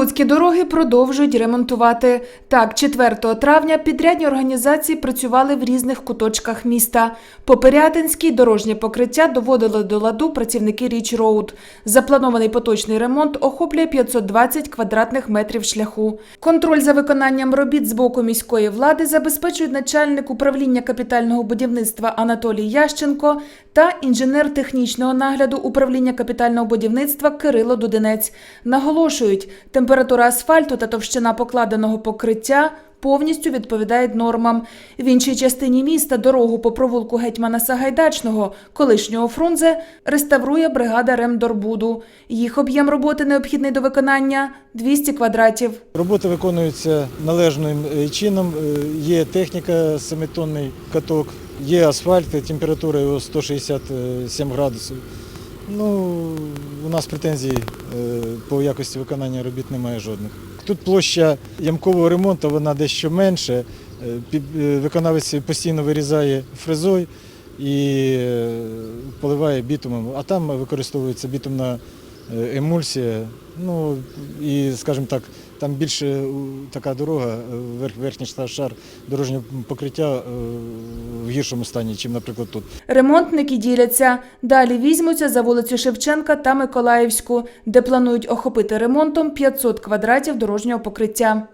Прилуцькі дороги продовжують ремонтувати. Так, 4 травня підрядні організації працювали в різних куточках міста. По Пирятинській дорожнє покриття доводили до ладу працівники Річ Роуд. Запланований поточний ремонт охоплює 520 квадратних метрів шляху. Контроль за виконанням робіт з боку міської влади забезпечують начальник управління капітального будівництва Анатолій Ященко та інженер технічного нагляду управління капітального будівництва Кирило Дудинець. Наголошують, температура асфальту та товщина покладеного покриття повністю відповідають нормам. В іншій частині міста дорогу по провулку гетьмана Сагайдачного, колишнього Фрунзе, реставрує бригада Ремдорбуду. Їх об'єм роботи необхідний до виконання 200 квадратів. Робота виконується належним е, чином. Е, Є техніка, семитонний каток, є асфальт, температура його 167 градусів. Ну, у нас претензій е, по якості виконання робіт немає жодних. Тут площа ямкового ремонту вона дещо менше. Е, е, Виконавець постійно вирізає фрезою і е, поливає бітумом, а там використовується бітумна е, емульсія. Ну і, скажімо так, там більше е, така дорога, е, верх, верхній шар- дорожнього покриття е, в гіршому стані, ніж, наприклад, тут. Ремонтники діляться. Далі візьмуться за вулицю Шевченка та Миколаївську, де планують охопити ремонтом 500 квадратів дорожнього покриття.